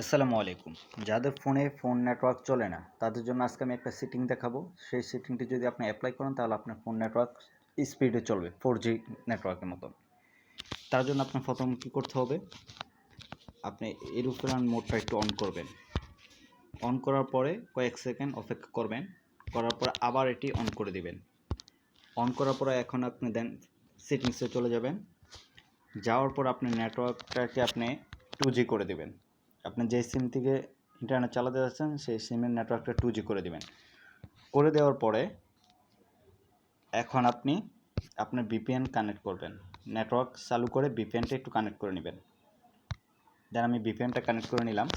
আসসালামু আলাইকুম। যাদের ফোনে ফোন নেটওয়ার্ক চলে না, তাদের জন্য আজকে আমি একটা সেটিং দেখাবো। সেই সেটিংটি যদি আপনি অ্যাপ্লাই করেন, তাহলে আপনার ফোন নেটওয়ার্ক স্পিডে চলবে ফোর জি নেটওয়ার্কের মতো। তার জন্য আপনার প্রথম কী করতে হবে, আপনি এরোপ্লেন মোডটা একটু অন করবেন। অন করার পরে কয়েক সেকেন্ড অপেক্ষা করবেন, করার পরে আবার এটি অন করে দিবেন। অন করার পরে এখন আপনি দেন সেটিংসে চলে যাবেন। যাওয়ার পর আপনি নেটওয়ার্কটাকে আপনি টু জি করে দেবেন। আপনি যে সিম থেকে ইন্টারনেট চালাতে যাচ্ছেন, সেই সিমের নেটওয়ার্কটা টু করে দিবেন। করে দেওয়ার পরে এখন আপনি, আপনার বিপিএন কানেক্ট করবেন। নেটওয়ার্ক চালু করে বিপিএনটা একটু কানেক্ট করে নেবেন। দেন আমি বিপিএনটা কানেক্ট করে নিলাম।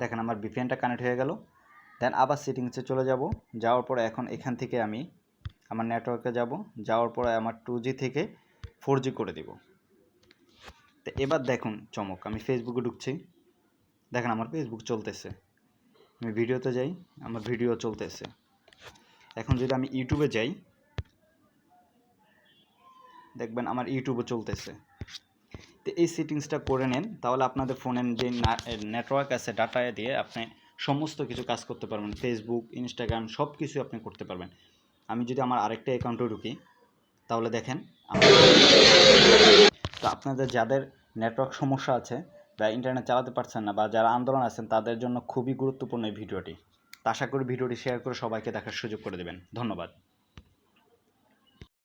দেখেন আমার বিপিএনটা কানেক্ট হয়ে গেল। দেন আবার সেটিংসে চলে যাব। যাওয়ার পরে এখন এখান থেকে আমি আমার নেটওয়ার্কে যাব। যাওয়ার পরে আমার টু থেকে ফোর করে দিব। তো এবার দেখুন চমক, আমি ফেসবুকে ঢুকছি। দেখেন আমার ফেসবুক চলতেছে। আমি ভিডিওতে যাই, আমার ভিডিও চলতেছে। এখন যদি আমি ইউটিউবে যাই, দেখবেন আমার ইউটিউবে চলতেছে। তো এই সেটিংসটা করে নেন, তাহলে আপনাদের ফোনের যে নেটওয়ার্ক আছে ডাটা দিয়ে আপনি সমস্ত কিছু কাজ করতে পারবেন। ফেসবুক ইনস্টাগ্রাম সব কিছু আপনি করতে পারবেন। আমি যদি আমার আরেকটা অ্যাকাউন্টে ঢুকি, তাহলে দেখেন তো আপনাদের যাদের নেটওয়ার্ক সমস্যা আছে বা ইন্টারনেট চালাতে পারছেন না বা যারা আন্দোলন আছেন, তাদের জন্য খুবই গুরুত্বপূর্ণ এই ভিডিওটি। আশা করি ভিডিওটি শেয়ার করে সবাইকে দেখার সুযোগ করে দেবেন। ধন্যবাদ।